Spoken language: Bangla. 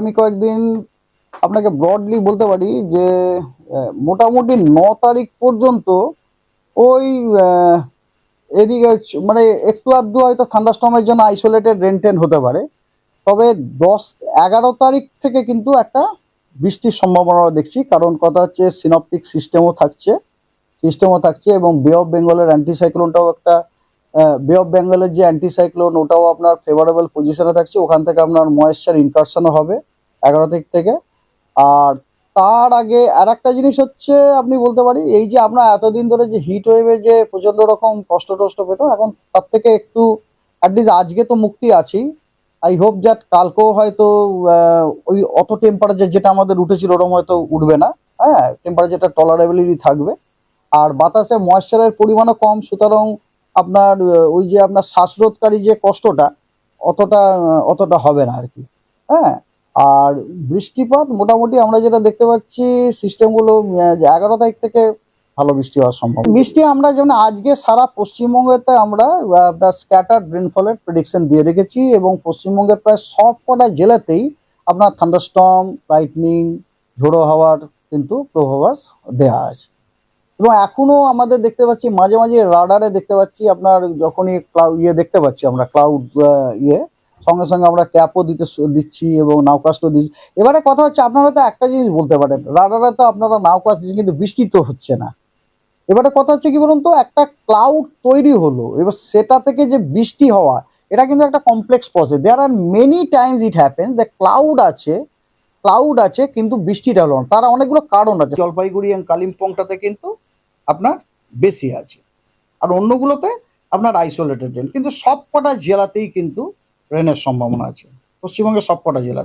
আমি কয়েকদিন আপনাকে ব্রডলি বলতে পারি যে মোটামুটি ন তারিখ পর্যন্ত ওই এদিকে মানে একটু আধটু হয়তো থান্ডারস্টমের জন্য আইসোলেটেড রেন্টেন হতে পারে। তবে দশ, এগারো তারিখ থেকে কিন্তু একটা বৃষ্টির সম্ভাবনা দেখছি। কারণ কথা হচ্ছে সিনপটিক সিস্টেমও থাকছে। সিস্টেমও থাকছে এবং বে অফ বেঙ্গলের অ্যান্টিসাইক্লোনটাও একটা বে অফ বেঙ্গলের যে অ্যান্টিসাইক্লোন ওটাও আপনার ফেভারেবল পজিশনে থাকছে। ওখান থেকে আপনার ময়েশ্চার ইনকারশনও হবে এগারো তারিখ থেকে। আর তার আগে আর একটা জিনিস হচ্ছে, আপনি বলতে পারি, এই যে আমরা এতদিন ধরে যে হিট ওয়েভে যে প্রচণ্ড রকম কষ্ট টষ্ট পেত এখন তার থেকে একটু অ্যাটলিস্ট আজকে তো মুক্তি আছি। আই হোপ দ্যাট কালকেও হয়তো ওই অত টেম্পারেচার যেটা আমাদের উঠেছিল ওরকম হয়তো উঠবে না। হ্যাঁ টেম্পারেচারটা টলারেবিলিটি থাকবে। আর বাতাসে ময়েশ্চারের পরিমাণও কম, সুতরাং আপনার ওই যে আপনার শ্বাসরোধকারী যে কষ্টটা, অতটা অতটা হবে না আর কি। হ্যাঁ? আর বৃষ্টিপাত, মোটামুটি আমরা যেটা দেখতে পাচ্ছি, সিস্টেমগুলো এগারো তারিখ থেকে ভালো বৃষ্টি হওয়ার সম্ভব। বৃষ্টি আমরা যেমন আজকে সারা পশ্চিমবঙ্গেতে আমরা আপনার স্ক্যাটার রেনফলের প্রেডিকশন দিয়ে রেখেছি এবং পশ্চিমবঙ্গের প্রায় সব কটা জেলাতেই আপনার থান্ডারস্টর্ম লাইটনিং ঝোড়ো হাওয়ার কিন্তু পূর্বাভাস দেওয়া আছে। এবং এখনও আমাদের দেখতে পাচ্ছি, মাঝে মাঝে রাডারে দেখতে পাচ্ছি আপনার যখনই ক্লাউড ইয়ে দেখতে পাচ্ছি আমরা ক্লাউড ইয়ে সঙ্গে সঙ্গে আমরা ক্যাপও দিতে দিচ্ছি এবং নাওকাস্টও দিচ্ছি। এবারে কথা হচ্ছে আপনারা তো একটা জিনিস বলতে পারেন, রাডারে তো আপনারা নাওকাস্ট দিচ্ছেন কিন্তু বৃষ্টি তো হচ্ছে না। এবারে কথা হচ্ছে কি বলুন তো, একটা ক্লাউড তৈরি হলো, এবার সেটা থেকে যে বৃষ্টি হওয়া, এটা কিন্তু একটা complex process there are many times it happens the cloud আছে ক্লাউড আছে, কিন্তু বৃষ্টিটা হলো না। তার অনেকগুলো কারণ আছে। জলপাইগুড়ি এবং কালিম্পংটাতে কিন্তু আপনার বেশি আছে। আর অন্যগুলোতে আপনার আইসোলেটেড কিন্তু সবকটা জেলাতেই কিন্তু রেনের সম্ভাবনা আছে। পশ্চিমবঙ্গের সব কটা জেলাতে।